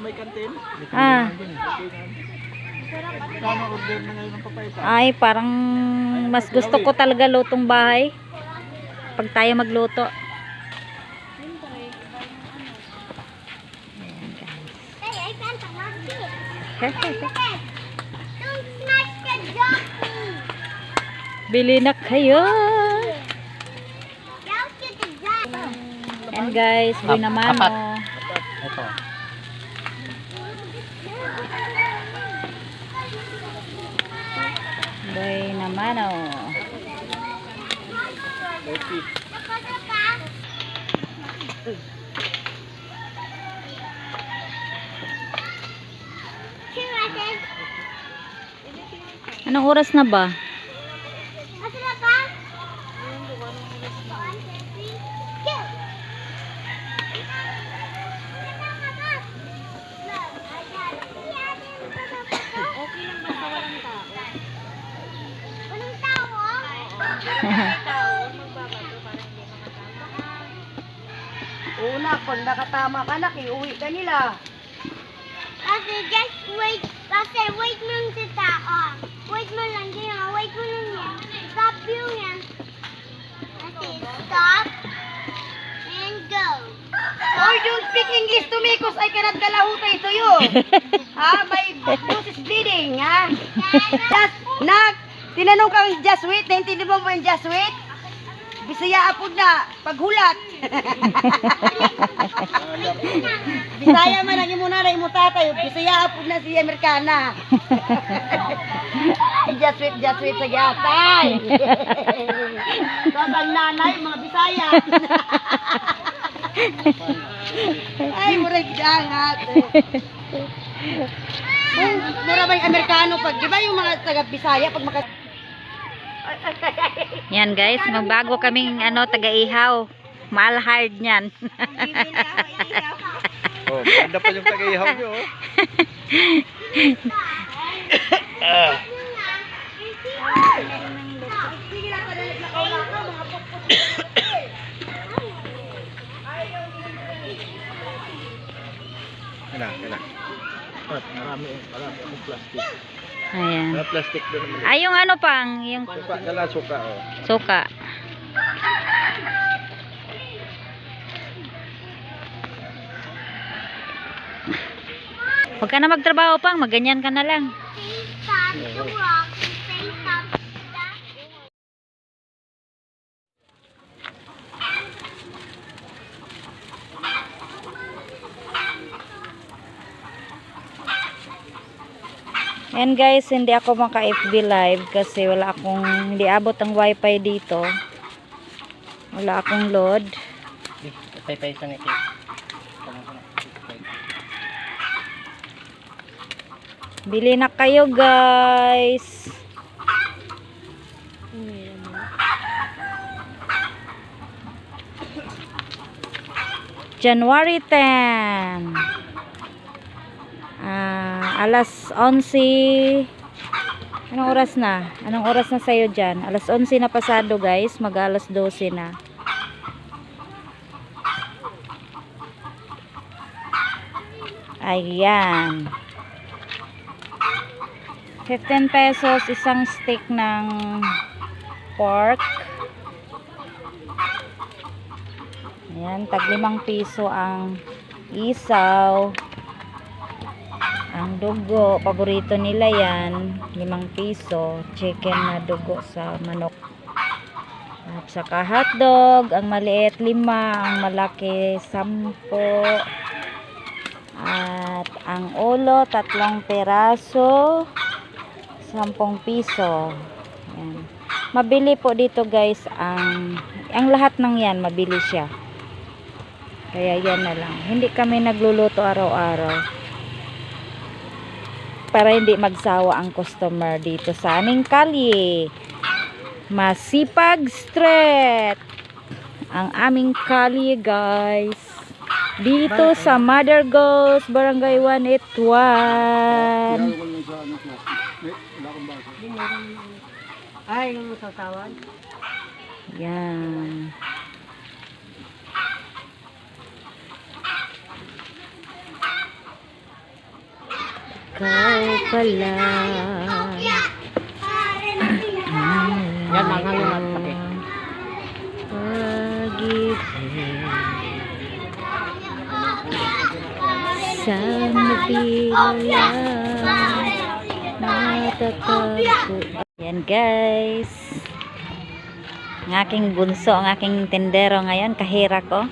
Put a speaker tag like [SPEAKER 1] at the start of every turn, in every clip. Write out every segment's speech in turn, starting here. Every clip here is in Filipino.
[SPEAKER 1] may kantin.
[SPEAKER 2] Ah.
[SPEAKER 1] Kano order na ngayon ng papaysa?
[SPEAKER 2] Ay, parang mas gusto ko talaga lutong bahay. Pag tayo magluto. Bili na kayo. And guys, buhay naman
[SPEAKER 1] Apat. Ito. Okay.
[SPEAKER 3] Two races.
[SPEAKER 2] Anong oras na ba?
[SPEAKER 4] Una, pag nakatama ka na, kiuwi ka nila.
[SPEAKER 3] Kasi just wait. Kasi wait mo lang sa tao. Wait mo lang din ah. Wait mo lang yan. Stop yung yan. Kasi stop and go.
[SPEAKER 4] Or don't speak English to me cause I cannot kalahutay to you. ha? My nose is bleeding, ha? Just, nag, tinanong kang just wait, naintindi mo yung just wait? Bisaya apod na, paghulat. Bisaya man ang imuna na imo tatay, Bisaya apod na si Amerikana. just wait, just wait sa gatay. Tapos ang nanay, mga Bisaya. Ay, mura gidangat. Mura ba yung Amerikano pag, di ba yung mga taga Bisaya pag maka...
[SPEAKER 2] Yan guys, magbago kaming ano, taga-ihaw. Mahal hard niyan.
[SPEAKER 1] Oh, ganda pa yung tagaihaw nyo. oh. Ah.
[SPEAKER 4] Sige lang, padalik na kaula ka, mga pokpok.
[SPEAKER 1] Ano, ano. Ah, marami, marami akong plastic.
[SPEAKER 2] Ayan.
[SPEAKER 1] Mga plastic doon naman.
[SPEAKER 2] Ay, yung ano pang, yung
[SPEAKER 1] Suka, dala suka, oh.
[SPEAKER 2] suka. Huwag ka na magtrabaho pang, maganyan ka na lang.
[SPEAKER 3] Stay stop the rock. Stay stop. Stop.
[SPEAKER 2] And guys, hindi ako maka FB live kasi wala akong, hindi abot ang wifi dito. Wala akong load. Bili na kayo guys. January 10. Ah, alas 11. Anong oras na? Anong oras na sa'yo dyan? Alas 11 na pasado guys. Mag alas 12 na. Ayan. 15 pesos isang stick ng pork. Ayan, tag limang piso ang isaw. Ang dugo, paborito nila yan, limang piso. Chicken na dugo sa manok. At saka hotdog, ang maliit lima, ang malaki sampo. At ang ulo, tatlong peraso, sampung piso. Ayan. Mabili po dito guys ang ang lahat ng yan mabili siya. Kaya yan na lang. Hindi kami nagluluto araw-araw. Para hindi magsawa ang customer dito sa aming kalye. Masipag Street. Ang aming kalye guys. Dito sa Mother Ghost, Barangay 181.
[SPEAKER 4] Ay, nung sasawan.
[SPEAKER 2] Yan. Ikaw pala.
[SPEAKER 1] Yan, manghangin at pati.
[SPEAKER 2] Pag-ibig sa mapilala matatagpo. Yan guys. Ang aking bunso, ang aking tendero ngayon, kahira ko.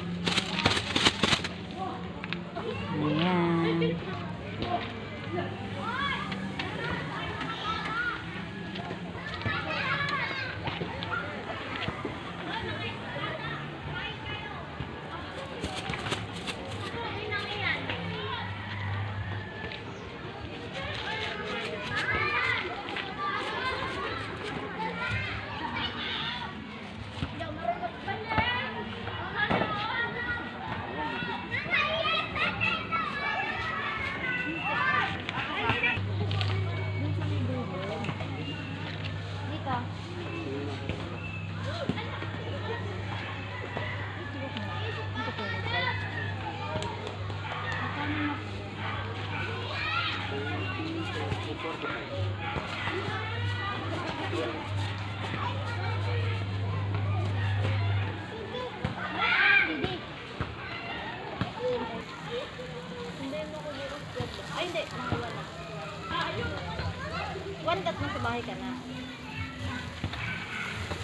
[SPEAKER 5] One kat nasa bahay ka na.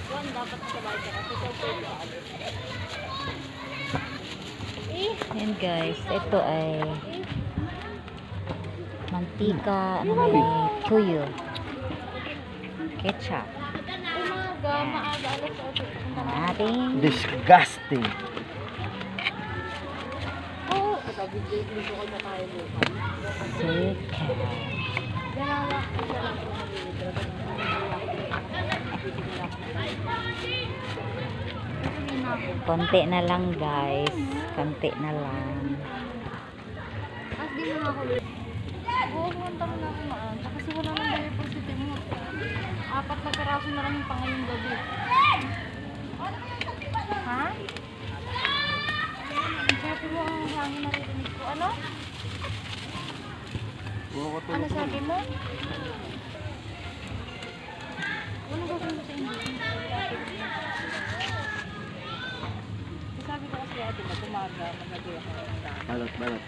[SPEAKER 5] One dapat nasa bahay ka na. So, so, pwede ka. Eh,
[SPEAKER 2] Yan guys, ito ay mantika na may tuyo. Ketchup.
[SPEAKER 5] umaga, maaga, alas 8. Punta
[SPEAKER 2] Ang
[SPEAKER 5] na.
[SPEAKER 2] ating
[SPEAKER 1] Disgusting.
[SPEAKER 2] Sika. Konti na lang guys. Konti na lang.
[SPEAKER 5] As di mo na ako Oo, kumanta mo na ako maaga. Kasi wala nang dahil positive mo. Apat na karaso na lang yung pangayong gabi. Ha? Sabi mo ang hangin naririnig ko. Ano? Ano sabi mo? Ano gagawin ko sa inyo? Sabi ko kasi ate na tumaga, magagawa ko ng daan.
[SPEAKER 1] Balot, balot.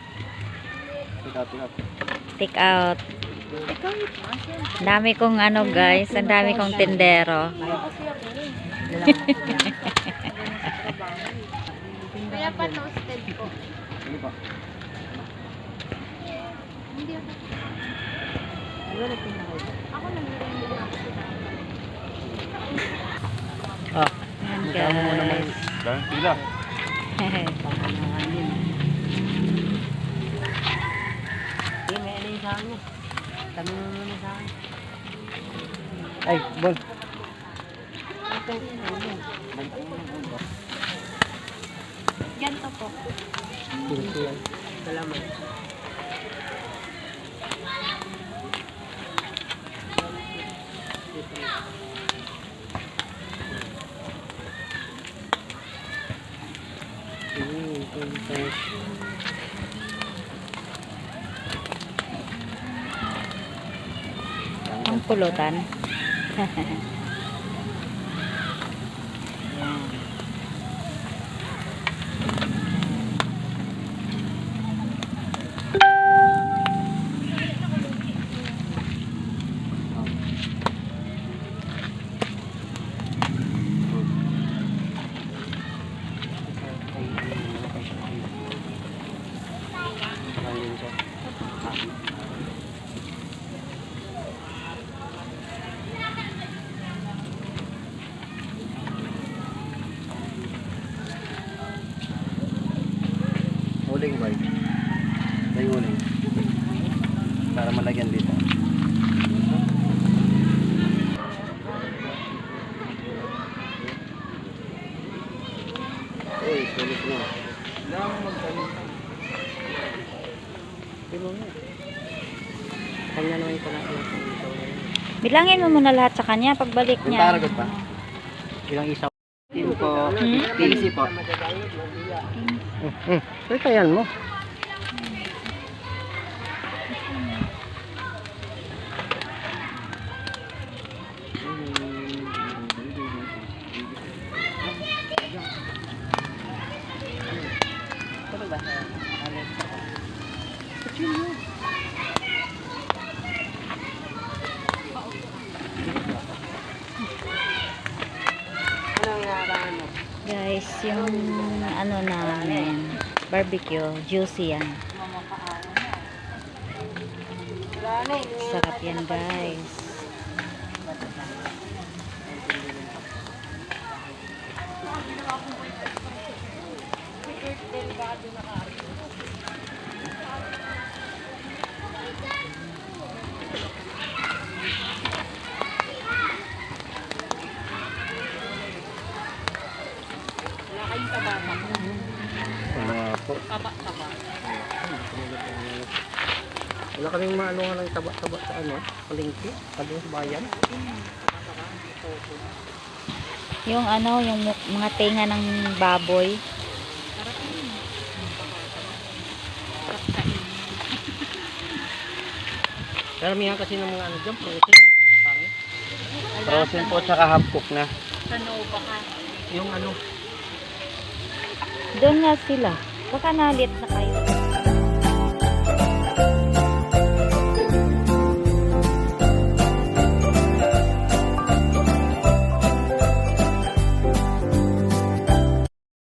[SPEAKER 1] Pikat, pikat.
[SPEAKER 2] Take out.
[SPEAKER 5] Yun, Asya.
[SPEAKER 2] Ang dami kong ano guys. Ang dami kong tendero.
[SPEAKER 5] Kaya ako eh. Kaya pa toasted ko.
[SPEAKER 1] Ano pa?
[SPEAKER 5] Hindi ako. Ako nang hindi ako
[SPEAKER 1] Ah,
[SPEAKER 2] Yan guys.
[SPEAKER 1] dahil pila. Ay, bon.
[SPEAKER 5] Ganto po.
[SPEAKER 1] Salamat.
[SPEAKER 2] Pulutan.
[SPEAKER 1] Para malagyan dito. Uy, sulit na. Lang magkalit. Pero nga. Kanya naman ito lang ito.
[SPEAKER 2] Bilangin mo muna lahat sa kanya pagbalik niya.
[SPEAKER 1] taragot pa? Ilang isaw? Team ko. TC po. Hmm. Ay, kayan mo.
[SPEAKER 2] Yung ano namin, barbecue. Juicy yan. Sarap yan guys.
[SPEAKER 1] Po. Wala kaming maano nga ng taba-taba sa ano, palengke, kalong sa bayan.
[SPEAKER 2] Yung ano, yung mga tenga ng baboy.
[SPEAKER 1] Karamihan kasi ng mga ano dyan, protein. Pangit. Frozen po tsaka half cook na. Yung ano,
[SPEAKER 2] Doon nga sila. Baka nalit na kayo.